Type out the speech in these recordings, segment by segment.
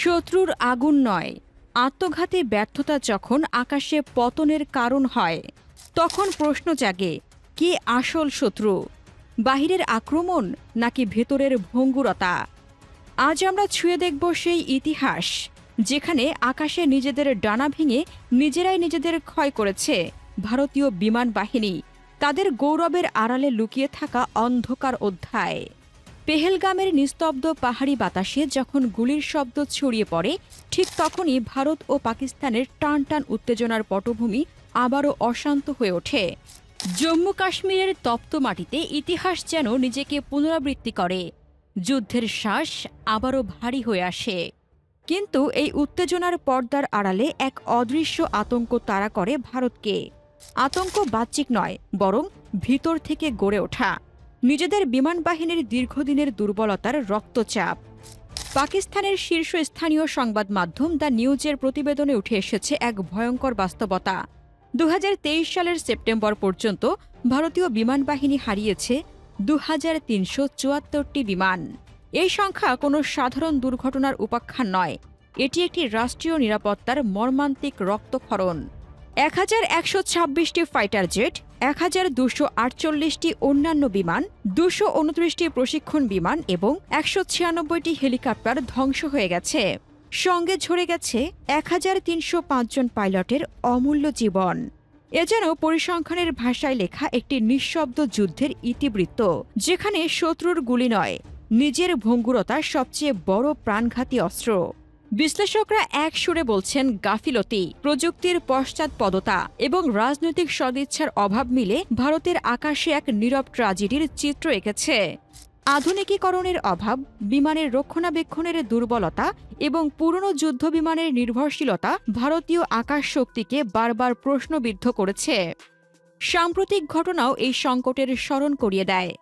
শত্রুর আগুন নয়। আত্মঘাতী ব্যর্থতা যখন আকাশে পতনের কারণ হয়, তখন প্রশ্ন জাগে, কে আসল শত্রু? বাহিরের আক্রমণ নাকি ভেতরের ভঙ্গুরতা? আজ আমরা ছুঁয়ে দেখব সেই ইতিহাস, যেখানে আকাশে নিজেদের ডানা ভেঙে নিজেরাই নিজেদের ক্ষয় করেছে ভারতীয় বিমান বাহিনী। তাদের গৌরবের আড়ালে লুকিয়ে থাকা অন্ধকার অধ্যায়। পেহেলগামের নিস্তব্ধ পাহাড়ি বাতাসে যখন গুলির শব্দ ছড়িয়ে পড়ে, ঠিক তখনই ভারত ও পাকিস্তানের টান টান উত্তেজনার পটভূমি আবারও অশান্ত হয়ে ওঠে। জম্মু কাশ্মীরের তপ্ত মাটিতে ইতিহাস যেন নিজেকে পুনরাবৃত্তি করে। যুদ্ধের শ্বাস আবারও ভারী হয়ে আসে। কিন্তু এই উত্তেজনার পর্দার আড়ালে এক অদৃশ্য আতঙ্ক তাড়া করে ভারতকে। আতঙ্ক বাহ্যিক নয়, বরং ভিতর থেকে গড়ে ওঠা। নিজেদের বিমান বাহিনীর দীর্ঘদিনের দুর্বলতার রক্তচাপ। পাকিস্তানের শীর্ষস্থানীয় সংবাদ মাধ্যম দ্য নিউজের প্রতিবেদনে উঠে এসেছে এক ভয়ঙ্কর বাস্তবতা। দু হাজার তেইশ সালের সেপ্টেম্বর পর্যন্ত ভারতীয় বিমান বাহিনী হারিয়েছে দু বিমান। এই সংখ্যা কোনো সাধারণ দুর্ঘটনার উপাখ্যান নয়। এটি একটি রাষ্ট্রীয় নিরাপত্তার মর্মান্তিক রক্তক্ষরণ। এক হাজার একশো ছাব্বিশটি ফাইটার জেট এক হাজার দুশো আটচল্লিশটি অন্যান্য বিমান, দুশো উনত্রিশটি প্রশিক্ষণ বিমান এবং একশো ছিয়ানব্বইটি হেলিকপ্টার ধ্বংস হয়ে গেছে। সঙ্গে ঝরে গেছে এক হাজার তিনশো পাঁচজন পাইলটের অমূল্য জীবন। এ যেন পরিসংখ্যানের ভাষায় লেখা একটি নিঃশব্দ যুদ্ধের ইতিবৃত্ত, যেখানে শত্রুর গুলি নয়, নিজের ভঙ্গুরতা সবচেয়ে বড় প্রাণঘাতী অস্ত্র। বিশ্লেষকরা এক সুরে বলছেন, গাফিলতি, প্রযুক্তির পশ্চাৎপদতা এবং রাজনৈতিক সদিচ্ছার অভাব মিলে ভারতের আকাশে এক নীরব ট্রাজেডির চিত্র এঁকেছে। আধুনিকীকরণের অভাব, বিমানের রক্ষণাবেক্ষণের দুর্বলতা এবং পুরনো যুদ্ধ বিমানের নির্ভরশীলতা ভারতীয় আকাশ শক্তিকে বারবার প্রশ্নবিদ্ধ করেছে। সাম্প্রতিক ঘটনাও এই সংকটের স্মরণ করিয়ে দেয়।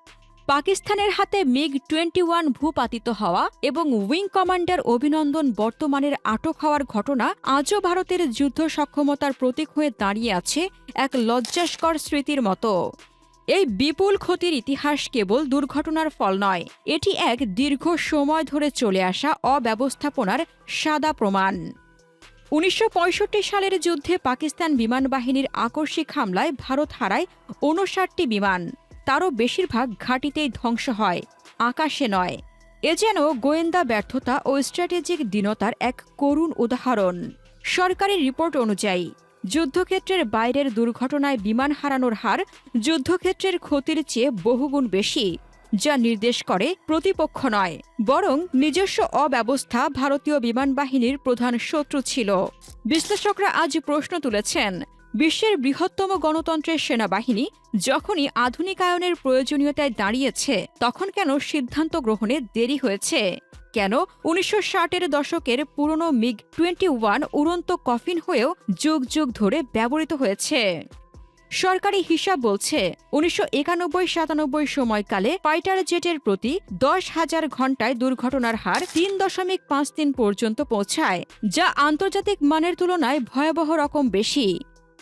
পাকিস্তানের হাতে মিগ টোয়েন্টি ওয়ান ভূপাতিত হওয়া এবং উইং কমান্ডার অভিনন্দন বর্তমানের আটক হওয়ার ঘটনা আজও ভারতের যুদ্ধ সক্ষমতার প্রতীক হয়ে দাঁড়িয়ে আছে এক লজ্জাস্কর স্মৃতির মতো। এই বিপুল ক্ষতির ইতিহাস কেবল দুর্ঘটনার ফল নয়, এটি এক দীর্ঘ সময় ধরে চলে আসা অব্যবস্থাপনার সাদা প্রমাণ। উনিশশো পঁয়ষট্টি সালের যুদ্ধে পাকিস্তান বিমান বাহিনীর আকস্মিক হামলায় ভারত হারায় ঊনষাটটি বিমান। তারও বেশিরভাগ ঘাঁটিতেই ধ্বংস হয়, আকাশে নয়। এ যেন গোয়েন্দা ব্যর্থতা ও স্ট্র্যাটেজিক দীনতার এক করুণ উদাহরণ। সরকারি রিপোর্ট অনুযায়ী, যুদ্ধক্ষেত্রের বাইরের দুর্ঘটনায় বিমান হারানোর হার যুদ্ধক্ষেত্রের ক্ষতির চেয়ে বহুগুণ বেশি। যা নির্দেশ করে প্রতিপক্ষ নয়, বরং নিজস্ব অব্যবস্থা ভারতীয় বিমান বাহিনীর প্রধান শত্রু ছিল। বিশ্লেষকরা আজ প্রশ্ন তুলেছেন, বিশ্বের বৃহত্তম গণতন্ত্রের সেনাবাহিনী যখনই আধুনিকায়নের প্রয়োজনীয়তায় দাঁড়িয়েছে, তখন কেন সিদ্ধান্ত গ্রহণে দেরি হয়েছে? কেন উনিশশো ষাটের দশকের পুরনো মিগ টোয়েন্টি ওয়ান উড়ন্ত কফিন হয়েও যুগ যুগ ধরে ব্যবহৃত হয়েছে? সরকারি হিসাব বলছে উনিশশো একানব্বই সাতানব্বই সময়কালে ফাইটার জেটের প্রতি দশ হাজার ঘন্টায় দুর্ঘটনার হার তিন দশমিক পাঁচ তিন পর্যন্ত পৌঁছায়, যা আন্তর্জাতিক মানের তুলনায় ভয়াবহ রকম বেশি।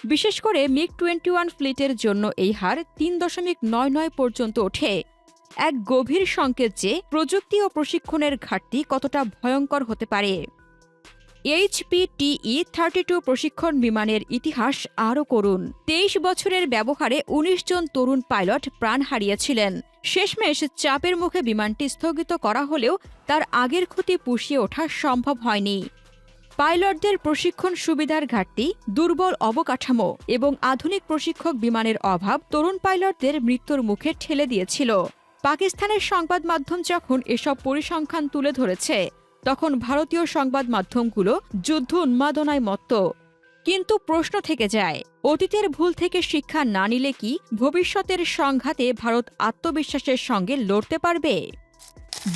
বিশেষ করে মিগ টোয়েন্টি ওয়ান ফ্লিটের জন্য এই হার তিন দশমিক নয় নয় পর্যন্ত ওঠে। এক গভীর সংকেত যে প্রযুক্তি ও প্রশিক্ষণের ঘাটতি কতটা ভয়ঙ্কর হতে পারে। এইচপিটিই থার্টি টু প্রশিক্ষণ বিমানের ইতিহাস আরও করুন। তেইশ বছরের ব্যবহারে ১৯ জন তরুণ পাইলট প্রাণ হারিয়েছিলেন। শেষমেশ চাপের মুখে বিমানটি স্থগিত করা হলেও তার আগের ক্ষতি পুষিয়ে ওঠা সম্ভব হয়নি। পাইলটদের প্রশিক্ষণ সুবিধার ঘাটতি, দুর্বল অবকাঠামো এবং আধুনিক প্রশিক্ষক বিমানের অভাব তরুণ পাইলটদের মৃত্যুর মুখে ঠেলে দিয়েছিল। পাকিস্তানের সংবাদ মাধ্যম যখন এসব পরিসংখ্যান তুলে ধরেছে তখন ভারতীয় সংবাদ মাধ্যমগুলো যুদ্ধ উন্মাদনায় মত্ত। কিন্তু প্রশ্ন থেকে যায়, অতীতের ভুল থেকে শিক্ষা না নিলে কি ভবিষ্যতের সংঘাতে ভারত আত্মবিশ্বাসের সঙ্গে লড়তে পারবে?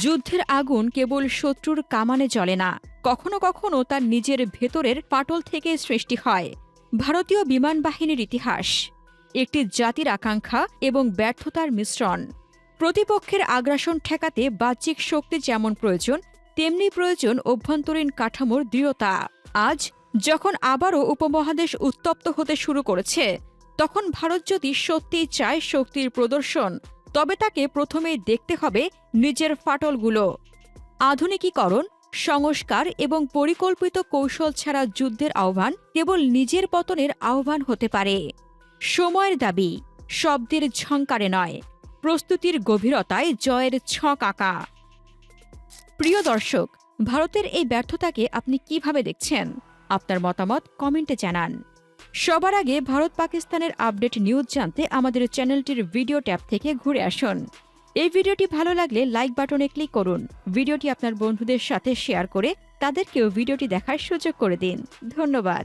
যুদ্ধের আগুন কেবল শত্রুর কামানে জ্বলে না, কখনো কখনো তার নিজের ভেতরের পাটল থেকে সৃষ্টি হয়। ভারতীয় বিমান বাহিনীর ইতিহাস, একটি জাতির আকাঙ্ক্ষা এবং ব্যর্থতার মিশ্রণ। প্রতিপক্ষের আগ্রাসন ঠেকাতে বাহ্যিক শক্তি যেমন প্রয়োজন তেমনি প্রয়োজন অভ্যন্তরীণ কাঠামোর দৃঢ়তা। আজ, যখন আবারও উপমহাদেশ উত্তপ্ত হতে শুরু করেছে, তখন ভারত যদি সত্যিই চায় শক্তির প্রদর্শন, তবে তাকে প্রথমেই দেখতে হবে নিজের ফাটলগুলো। আধুনিকীকরণ, সংস্কার এবং পরিকল্পিত কৌশল ছাড়া যুদ্ধের আহ্বান কেবল নিজের পতনের আহ্বান হতে পারে। সময়ের দাবি, শব্দের ঝংকারে নয়, প্রস্তুতির গভীরতায় জয়ের ছক আঁকা। প্রিয় দর্শক, ভারতের এই ব্যর্থতাকে আপনি কীভাবে দেখছেন? আপনার মতামত কমেন্টে জানান। সবার আগে ভারত পাকিস্তানের আপডেট নিউজ জানতে আমাদের চ্যানেলটির ভিডিও ট্যাব থেকে ঘুরে আসুন। এই ভিডিওটি ভালো লাগলে লাইক বাটনে ক্লিক করুন। ভিডিওটি আপনার বন্ধুদের সাথে শেয়ার করে তাদেরকেও ভিডিওটি দেখার সুযোগ করে দিন। ধন্যবাদ।